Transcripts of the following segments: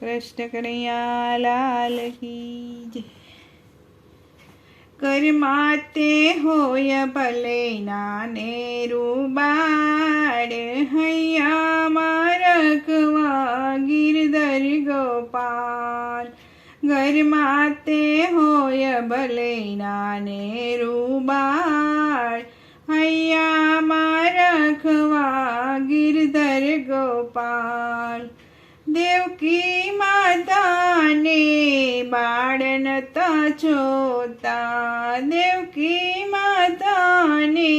કૃષ્ણ કનૈયા લાલ કી જય. કરમાતે હોય ભલે નાને રૂબાડ હૈયા રખવા ગિરધર ગોપાલ. ઘરમાતે હોય ભલે નાને રૂબાડ હૈયા રખવા ગિરધર ગોપાલ. દેવકી માતાને બાળન નતા દેવકી માતાને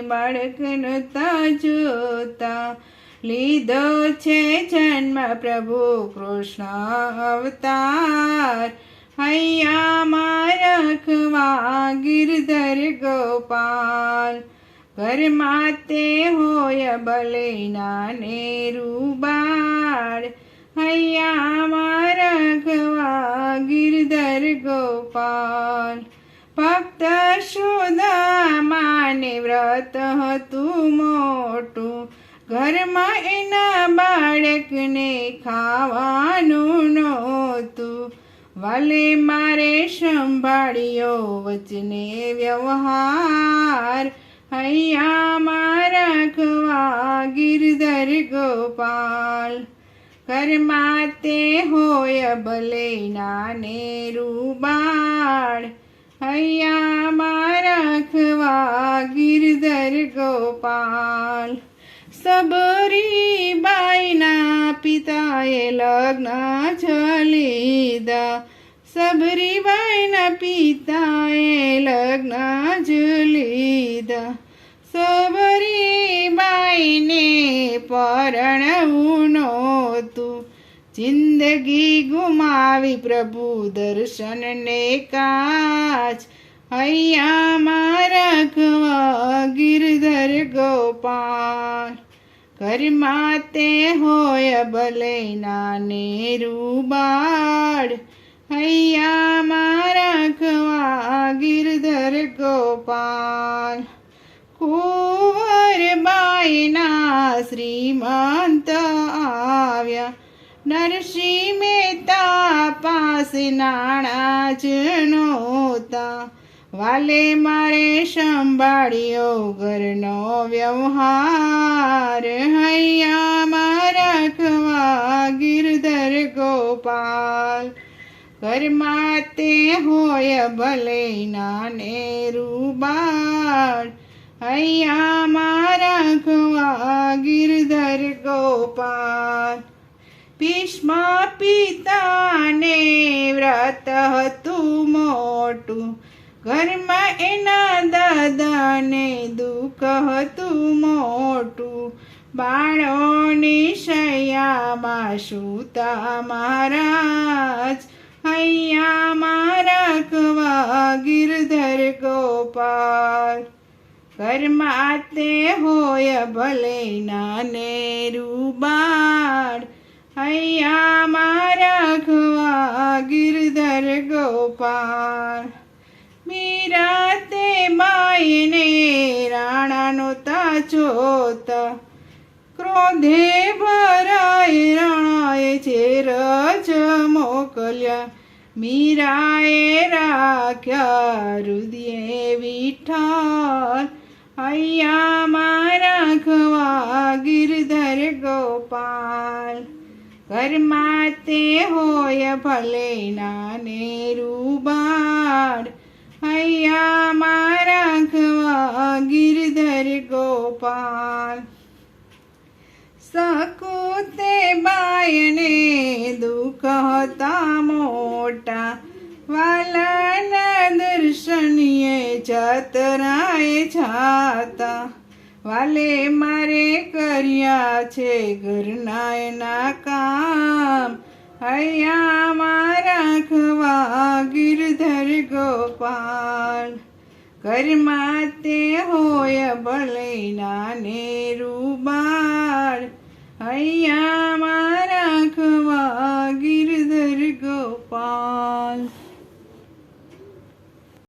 બાળક નતા જોતા. લીધો છે જન્મ પ્રભુ કૃષ્ણ અવતાર. હૈયા મારખવા ગિરધર ગોપાલ. ઘરમાં તે હોય ભલે નાને રૂબાળ હૈયામાં રખવા ગિરધર ગોપાલ. ભક્ત સુદામાને વ્રત હતું મોટું. ઘરમાં એના બાળકને ખાવાનું નહોતું. વાલે મારે સંભાળ્યો વચને વ્યવહાર. હૈયામાં રાખવા ગિરધર ગોપાલ. ઘરમાં તે હોય ભલે નાને રૂબાળ હૈયામાં રાખવા ગિરધર ગોપાલ. સબરી બાઈના પિતાએ લગ્ન જલીદા. સબરી બાઈના પિતાએ લગ્ન જલીદા. સબરી બાઈને પરણવું નહોતું જિંદગી ગુમાવી પ્રભુ દર્શનને કાચ. હૈયા મારા ખવા ગિરધર ગોપાલ. ઘરમાં તે હોય ભલે નાને રૂબાળ મારા ખવા ગિરધર ગોપાલ. નરસિંહ મહેતા પાસે નાણા જ નહોતા વાલે મારે સંભાળ્યો ઘરનો વ્યવહાર. હૈયામાં રાખવા ગિરધર ગોપાલ. ઘરમાં તે હોય ભલે નાને રૂબાળ હૈયામાં રાખવા ગિરધર ગોપાલ. ભીષ્મ પિતાને વ્રત હતું મોટું. ઘરમાં એના દાદાને દુઃખ હતું મોટું. બાળોની શૈયામાં સૂતા મહારાજ મારા કવા ગિરધર ગોપાલ. ઘરમાં તે હોય ભલે નાને રૂબાળ ગોપાલ મીરા તે માયને રાણાનો તાજોતા ક્રોધે ભરાય રાણાએ છે રજ મોકલ્યા. મીરાએ રાખ્યા રુદિયે વિઠ્ઠલ. મારા ખવા ગિરધર ગોપાલ. ઘરમાં તે હોય ભલે નાને હૈયા મારા રાખવા ગિરધર ગોપાલ. સકુતે બાયને દુઃખ હતા મોટા. વાલાના દર્શનીએ જતરાય જાતા. વાલે મારે કર્યા છે ઘરના એના કામ. હૈયા મારા ખવા ગિરધર ગોપાલ. ઘરમાં તે હોય ભલે નાને રૂબાળ હૈયા